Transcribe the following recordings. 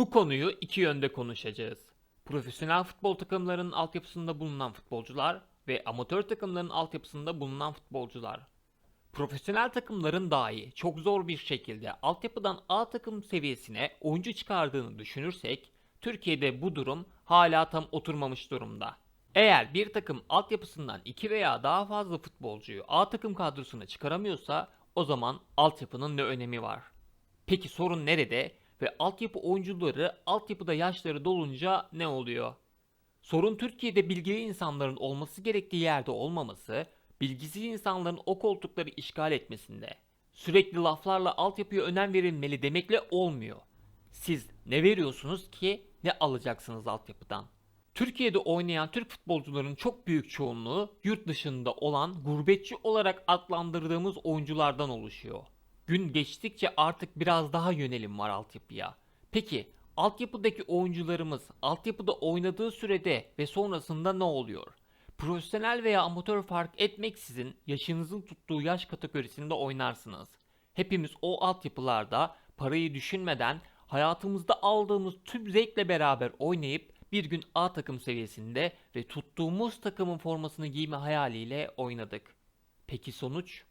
Bu konuyu iki yönde konuşacağız. Profesyonel futbol takımlarının altyapısında bulunan futbolcular ve amatör takımların altyapısında bulunan futbolcular. Profesyonel takımların dahi çok zor bir şekilde altyapıdan A takım seviyesine oyuncu çıkardığını düşünürsek, Türkiye'de bu durum hala tam oturmamış durumda. Eğer bir takım altyapısından iki veya daha fazla futbolcuyu A takım kadrosuna çıkaramıyorsa o zaman altyapının ne önemi var? Peki sorun nerede ve altyapı oyuncuları altyapıda yaşları dolunca ne oluyor? Sorun Türkiye'de bilgili insanların olması gerektiği yerde olmaması, bilgisiz insanların o koltukları işgal etmesinde. Sürekli laflarla altyapıya önem verilmeli demekle olmuyor. Siz ne veriyorsunuz ki ne alacaksınız altyapıdan? Türkiye'de oynayan Türk futbolcuların çok büyük çoğunluğu yurt dışında olan gurbetçi olarak adlandırdığımız oyunculardan oluşuyor. Gün geçtikçe artık biraz daha yönelim var altyapıya. Peki altyapıdaki oyuncularımız altyapıda oynadığı sürede ve sonrasında ne oluyor? Profesyonel veya amatör fark etmeksizin yaşınızın tuttuğu yaş kategorisinde oynarsınız. Hepimiz o altyapılarda parayı düşünmeden hayatımızda aldığımız tüm zevkle beraber oynayıp bir gün A takım seviyesinde ve tuttuğumuz takımın formasını giyme hayaliyle oynadık. Peki sonuç?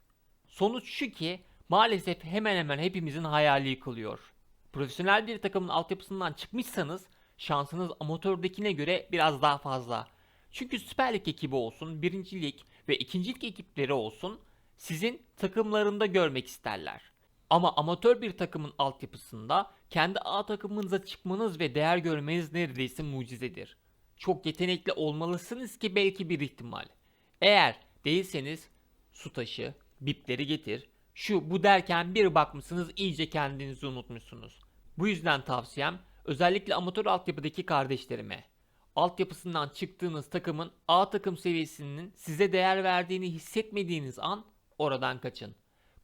Sonuç şu ki maalesef hemen hemen hepimizin hayali yıkılıyor. Profesyonel bir takımın altyapısından çıkmışsanız şansınız amatördekine göre biraz daha fazla. Çünkü Süper Lig ekibi olsun, birinci lig ve ikinci lig ekipleri olsun sizin takımlarında görmek isterler. Ama amatör bir takımın altyapısında kendi A takımınıza çıkmanız ve değer görmeniz neredeyse mucizedir. Çok yetenekli olmalısınız ki belki bir ihtimal. Eğer değilseniz su taşı, bipleri getir, şu bu derken bir bakmışsınız iyice kendinizi unutmuşsunuz. Bu yüzden tavsiyem özellikle amatör altyapıdaki kardeşlerime. Altyapısından çıktığınız takımın A takım seviyesinin size değer verdiğini hissetmediğiniz an oradan kaçın.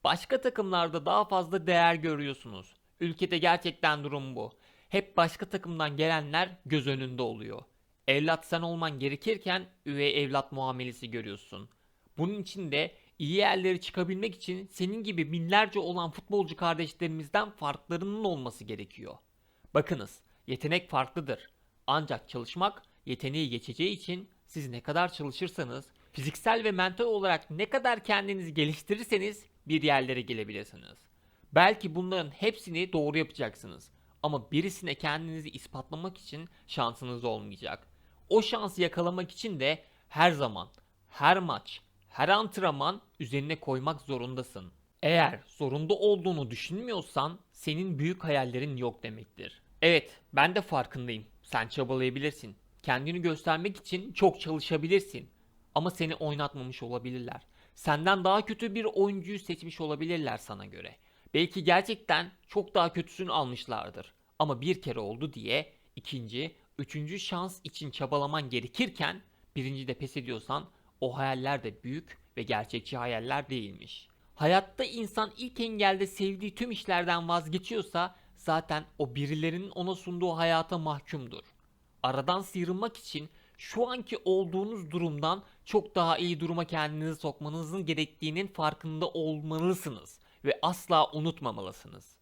Başka takımlarda daha fazla değer görüyorsunuz. Ülkede gerçekten durum bu. Hep başka takımdan gelenler göz önünde oluyor. Evlat sen olman gerekirken üvey evlat muamelesi görüyorsun. Bunun için de iyi yerlere çıkabilmek için senin gibi binlerce olan futbolcu kardeşlerimizden farklarının olması gerekiyor. Bakınız, yetenek farklıdır. Ancak çalışmak yeteneği geçeceği için siz ne kadar çalışırsanız, fiziksel ve mental olarak ne kadar kendinizi geliştirirseniz bir yerlere gelebilirsiniz. Belki bunların hepsini doğru yapacaksınız. Ama birisine kendinizi ispatlamak için şansınız olmayacak. O şansı yakalamak için de her zaman, her maç, her antrenman üzerine koymak zorundasın. Eğer zorunda olduğunu düşünmüyorsan senin büyük hayallerin yok demektir. Evet, ben de farkındayım. Sen çabalayabilirsin. Kendini göstermek için çok çalışabilirsin. Ama seni oynatmamış olabilirler. Senden daha kötü bir oyuncuyu seçmiş olabilirler sana göre. Belki gerçekten çok daha kötüsünü almışlardır. Ama bir kere oldu diye ikinci, üçüncü şans için çabalaman gerekirken birinci de pes ediyorsan o hayaller de büyük ve gerçekçi hayaller değilmiş. Hayatta insan ilk engelde sevdiği tüm işlerden vazgeçiyorsa zaten o birilerinin ona sunduğu hayata mahkumdur. Aradan sıyrılmak için şu anki olduğunuz durumdan çok daha iyi duruma kendinizi sokmanızın gerektiğinin farkında olmalısınız ve asla unutmamalısınız.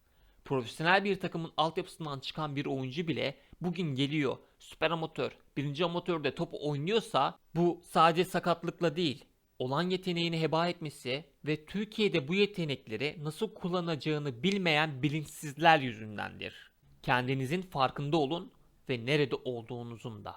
Profesyonel bir takımın altyapısından çıkan bir oyuncu bile bugün geliyor süper amatör, birinci amatörde top oynuyorsa bu sadece sakatlıkla değil, olan yeteneğini heba etmesi ve Türkiye'de bu yetenekleri nasıl kullanacağını bilmeyen bilinçsizler yüzündendir. Kendinizin farkında olun ve nerede olduğunuzun da.